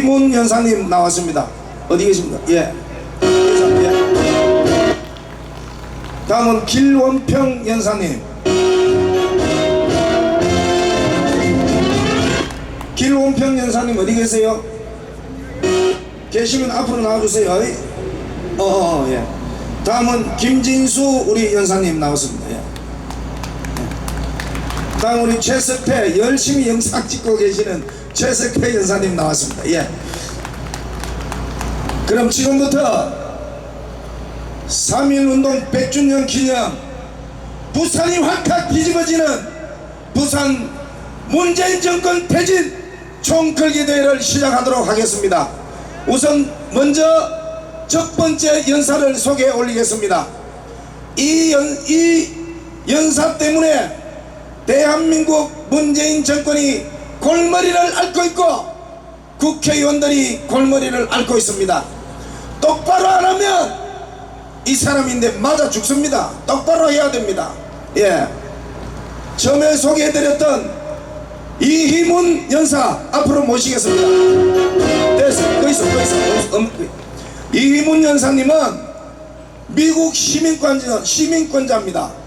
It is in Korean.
이문 연사님 나왔습니다. 어디 계십니까? 예. 예. 다음은 길원평 연사님. 길원평 연사님 어디 계세요? 계시면 앞으로 나와주세요. 어, 어, 예. 다음은 김진수 우리 연사님 나왔습니다. 예. 다음 우리 최석패 열심히 영상 찍고 계시는 최석패 연사님 나왔습니다. 예. 그럼 지금부터 3.1운동 100주년 기념 부산이 확확 뒤집어지는 부산 문재인 정권 퇴진 총걸기 대회를 시작하도록 하겠습니다. 우선 먼저 첫 번째 연사를 소개해 올리겠습니다. 이, 연, 이 연사 때문에 대한민국 문재인 정권이 골머리를 앓고 있고 국회의원들이 골머리를 앓고 있습니다. 똑바로 안 하면 이 사람인데 맞아 죽습니다. 똑바로 해야 됩니다. 예. 처음에 소개해드렸던 이희문 연사 앞으로 모시겠습니다. 됐어. 거 있어, 거 있어. 이희문 연사님은 미국 시민권자, 시민권자입니다.